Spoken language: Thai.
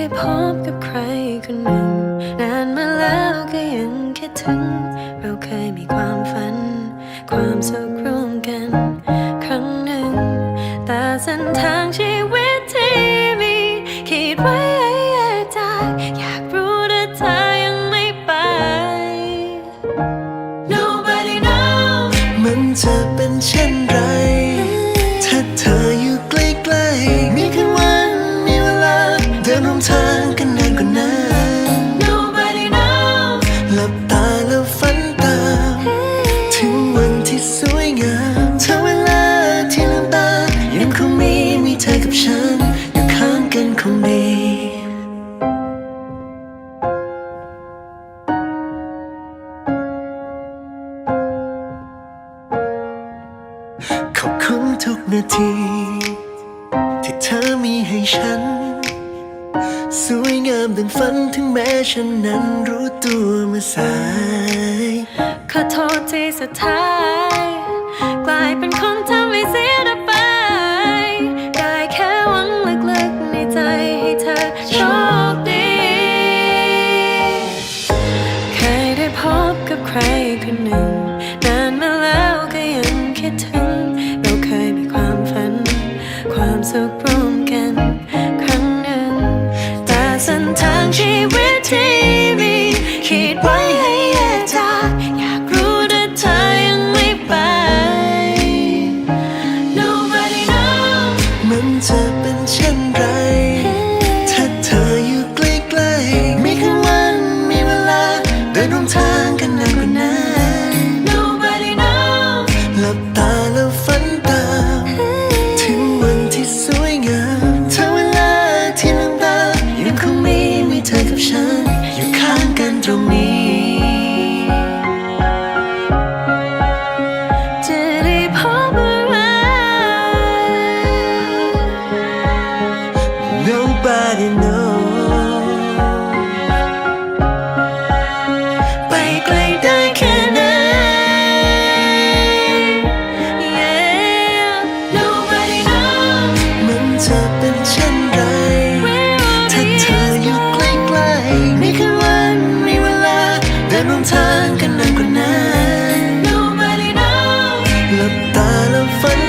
ได้พบกับใครคนหนึ่ง นานมาแล้วก็ยังคิดถึง เราเคยมีความฝัน ความสุขร่วมกัน ครั้งหนึ่ง แต่เส้นทางชีวิต กันนานกว่านั้น Nobody knows หลับตาแล้วฝันตามถึงวันที่สวยงามเธอเวลาที่ลืมตายังคงมีมีเธอกับฉัน อยู่ข้างกันคงดีขอบคุณทุกนาที ที่เธอมีให้ฉัน สวยงามดังฝันถึงแม้ฉันนั้นรู้ตัวเมื่อสาย ขอโทษที่สุดท้าย กลายเป็นคนทำให้เสียดายไป ได้แค่หวังลึกๆในใจให้เธอโชคดี เคยได้พบกับใครคนหนึ่ง นานมาแล้วก็ยังคิดถึง เราเคยมีความฝัน ความสุขร่วม ทางชีวิตที่มีคิดไว้ให้แยกจากอยากรู้แต่เธอยังไม่ไป Nobody knows มันจะ ตา